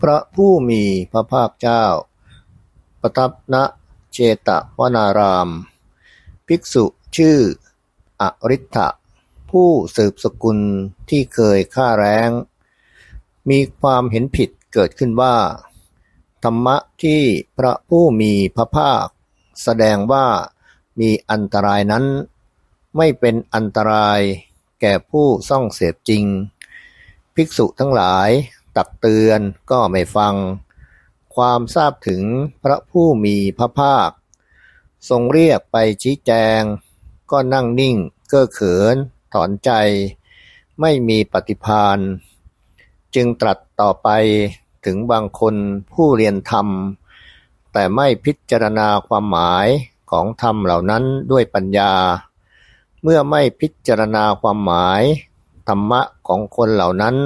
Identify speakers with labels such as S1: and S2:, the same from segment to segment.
S1: พระผู้มีพระภาคเจ้า ประทับณเจตวนาราม ภิกษุชื่อ อริ t ะผู้สืบสกุลที่เคยฆ่าแร้ง มีความเห็นผิดเกิดขึ้นว่า ธรรมะที่พระผู้มีพระภาค แสดงว่ามีอันตรายนั้น ไม่เป็นอันตรายแก่ผู้ซ่องเสพจริง ภิกษุทั้งหลาย ตักเตือนก็ไม่ฟัง ความทราบถึงพระผู้มีพระภาค ทรงเรียกไปชี้แจง ก็นั่งนิ่ง เก้อเขิน ถอนใจ ไม่มีปฏิพานจึงตรัสต่อไปถึงบางคนผู้เรียนธรรม แต่ไม่พิจารณาความหมายของธรรมเหล่านั้นด้วยปัญญา เมื่อไม่พิจารณาความหมาย ธรรมะของคนเหล่านั้น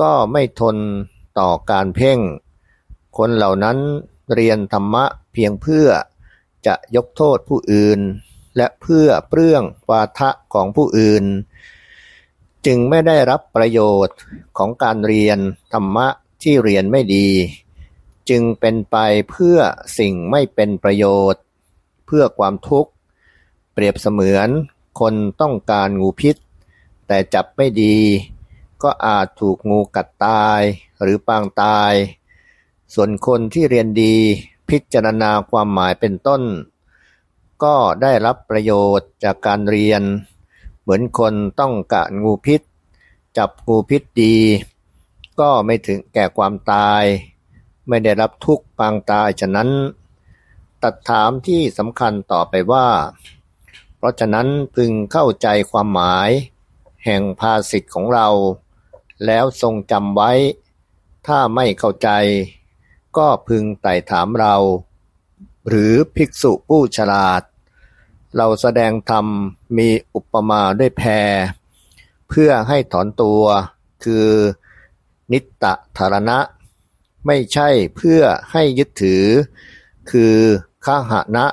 S1: ก็ไม่ทนต่อการเพ่ง คนเหล่านั้นเรียนธรรมะเพียงเพื่อจะยกโทษผู้อื่น และเพื่อเปลื้องวาทะของผู้อื่น จึงไม่ได้รับประโยชน์ของการเรียนธรรมะที่เรียนไม่ดี จึงเป็นไปเพื่อสิ่งไม่เป็นประโยชน์ เพื่อความทุกข์ เปรียบเสมือนคนต้องการงูพิษ แต่จับไม่ดี ก็อาจถูกงูกัดตายหรือปางตาย ส่วนคนที่เรียนดีพิจารณาความหมายเป็นต้น ก็ได้รับประโยชน์จากการเรียน เหมือนคนต้องการงูพิษ จับงูพิษดี ก็ไม่ถึงแก่ความตาย ไม่ได้รับทุกข์ปางตายฉะนั้น ตัดถามที่สำคัญต่อไปว่า เพราะฉะนั้นพึงเข้าใจความหมายแห่งภาสิทธิ์ของเรา แล้วทรงจำไว้ ถ้าไม่เข้าใจ ก็พึงไต่ถามเรา หรือภิกษุผู้ฉลาด เราแสดงธรรมมีอุปมาด้วยแพร เพื่อให้ถอนตัวคือนิตตธารณะ ไม่ใช่เพื่อให้ยึดถือ คือข้าหนะ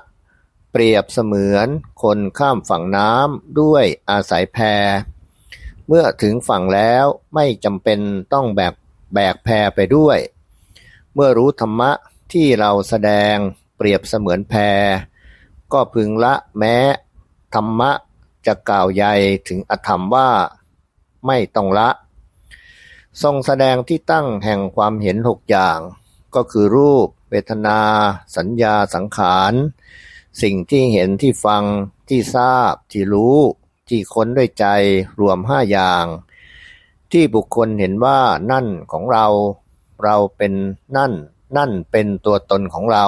S1: เปรียบเสมือนคนข้ามฝั่งน้ำด้วยอาศัยแพ เมื่อถึงฝั่งแล้วไม่จำเป็นต้องแบกแบกแพไปด้วย เมื่อรู้ธรรมะที่เราแสดงเปรียบเสมือนแพก็พึงละแม้ ธรรมะจะกล่าวใหญ่ถึงอธรรมว่า ไม่ต้องละ ทรงแสดงที่ตั้งแห่งความเห็นหกอย่าง ก็คือรูป เวทนา สัญญาสังขาร สิ่งที่เห็นที่ฟังที่ทราบที่รู้ ที่ค้นด้วยใจรวมห้าอย่าง ที่บุคคลเห็นว่านั่นของเรา เราเป็นนั่น นั่นเป็นตัวตนของเรา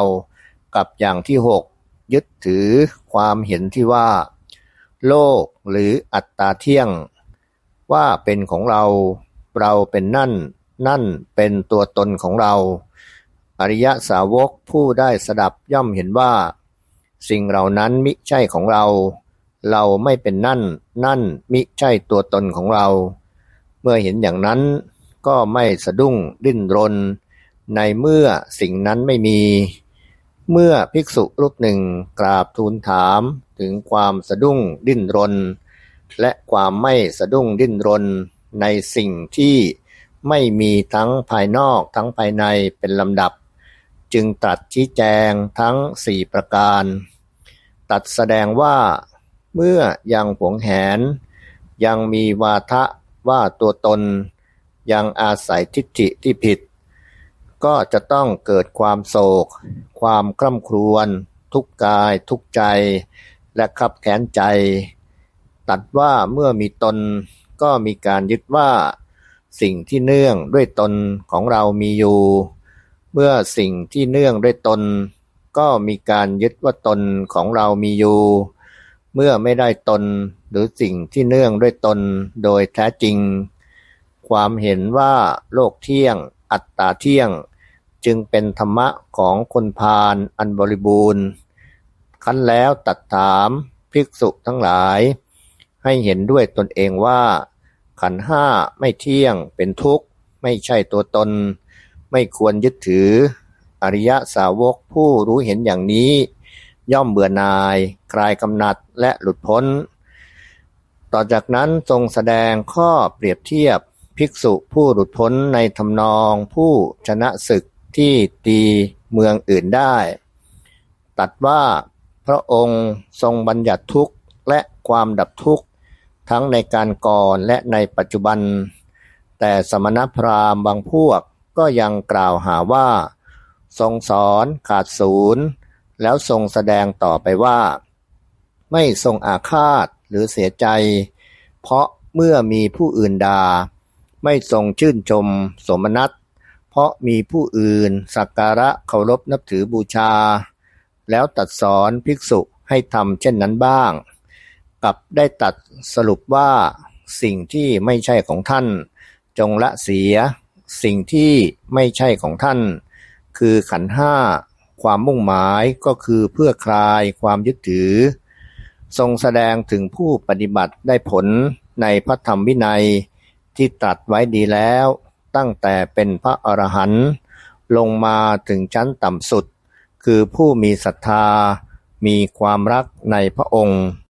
S1: กับอย่างที่หกยึดถือความเห็นที่ว่า โลกหรืออัตตาเที่ยง ว่าเป็นของเรา เราเป็นนั่น นั่นเป็นตัวตนของเรา อริยสาวกผู้ได้สดับย่อมเห็นว่า สิ่งเหล่านั้นมิใช่ของเรา เราไม่เป็นนั่น นั่นมิใช่ตัวตนของเรา เมื่อเห็นอย่างนั้นก็ไม่สะดุ้งดิ้นรน ในเมื่อสิ่งนั้นไม่มี เมื่อภิกษุรูปหนึ่งกราบทูลถามถึงความสะดุ้งดิ้นรน และความไม่สะดุ้งดิ้นรน ในสิ่งที่ไม่มีทั้งภายนอกทั้งภายในเป็นลำดับ จึงตรัสชี้แจงทั้งสี่ประการ ตัดแสดงว่า เมื่อยังหวงแหน ยังมีวาทะว่าตัวตน ยังอาศัยทิฏฐิที่ผิด ก็จะต้องเกิดความโศก ความคร่ำครวญ ทุกกาย ทุกใจ และขับแค้นใจ ตัดว่าเมื่อมีตนก็มีการยึดว่าสิ่งที่เนื่องด้วยตนของเรามีอยู่ เมื่อสิ่งที่เนื่องด้วยตน ก็มีการยึดว่าตนของเรามีอยู่ เมื่อไม่ได้ตนหรือสิ่งที่เนื่องด้วยตนโดยแท้จริง ความเห็นว่าโลกเที่ยง อัตตาเที่ยง จึงเป็นธรรมะของคนพาลอันบริบูรณ์คั้นแล้วตัดถามภิกษุทั้งหลาย ให้เห็นด้วยตนเองว่า ขันห้าไม่เที่ยงเป็นทุกข์ ไม่ใช่ตัวตน ไม่ควรยึดถือ อริยสาวกผู้รู้เห็นอย่างนี้ ย่อมเบื่อหน่าย คลายกำหนัดและหลุดพ้น ต่อจากนั้นทรงแสดงข้อเปรียบเทียบภิกษุผู้หลุดพ้นในทำนองผู้ชนะศึกที่ตีเมืองอื่นได้ ตัดว่าพระองค์ทรงบัญญัติทุกข์และความดับทุกข์ ทั้งในการก่อนและในปัจจุบัน แต่สมณพราหมณ์บางพวกก็ยังกล่าวหาว่า ทรงสอนขาดศูนย์ แล้วทรงแสดงต่อไปว่า ไม่ทรงอาฆาตหรือเสียใจ เพราะเมื่อมีผู้อื่นด่าไม่ทรงชื่นชม สมนัตเพราะมีผู้อื่น สักการะเคารพนับถือบูชา แล้วตัดสอนภิกษุให้ทำเช่นนั้นบ้างกลับได้ตัดสรุปว่าสิ่งที่ไม่ใช่ของท่าน จงละเสีย สิ่งที่ไม่ใช่ของท่าน คือขันห้า ความมุ่งหมายก็คือเพื่อคลายความยึดถือ ทรงแสดงถึงผู้ปฏิบัติได้ผลในพระธรรมวินัยที่ตรัสไว้ดีแล้ว ตั้งแต่เป็นพระอรหันต์ลงมาถึงชั้นต่ำสุด คือผู้มีศรัทธา มีความรักในพระองค์